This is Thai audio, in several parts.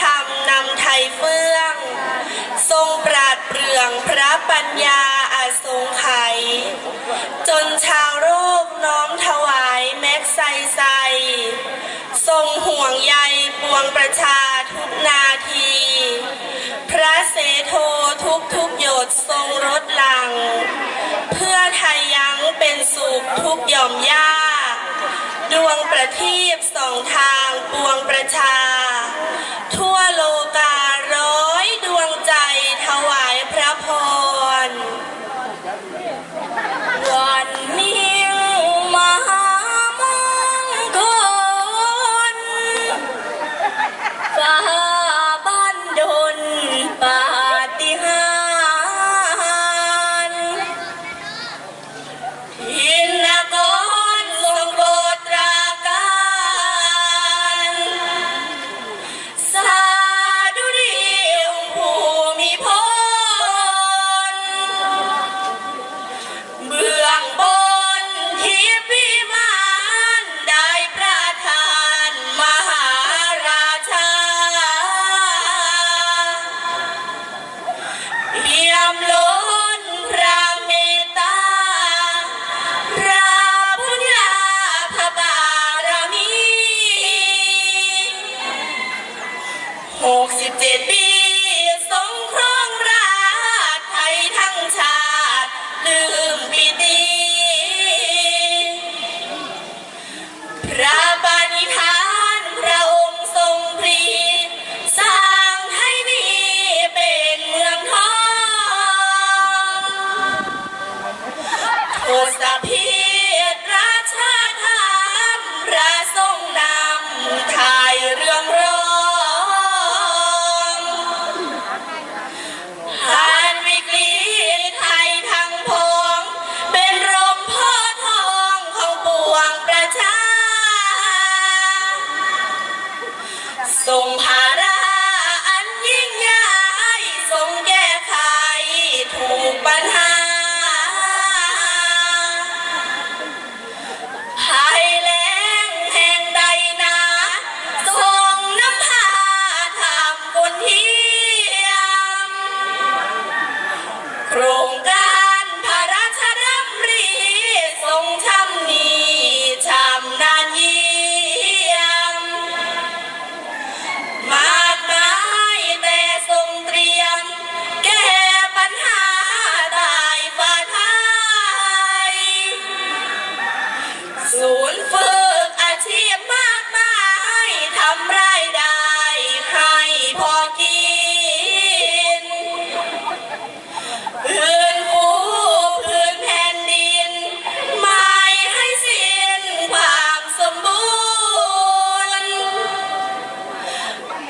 ธรรมนำไทยเฟื่อง ทรงปราดเปรืองพระปัญญาอาทรงไข จนชาวโรคน้อมถวายแม็กไซไซ ทรงห่วงใยปวงประชาทุกนาที พระเสโททุกทุกหยดทรงรดหลัง เพื่อไทยยังเป็นสุขทุกหย่อมย่าดวงประทีปสองทางปวงประชา 67 ทรงภาระอันยิ่งใหญ่ทรงแก้ไขถูกปัญหา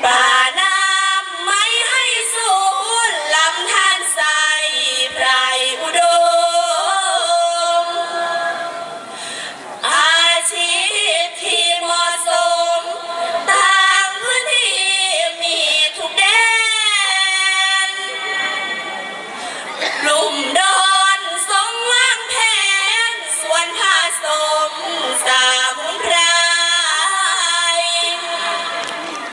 Bye.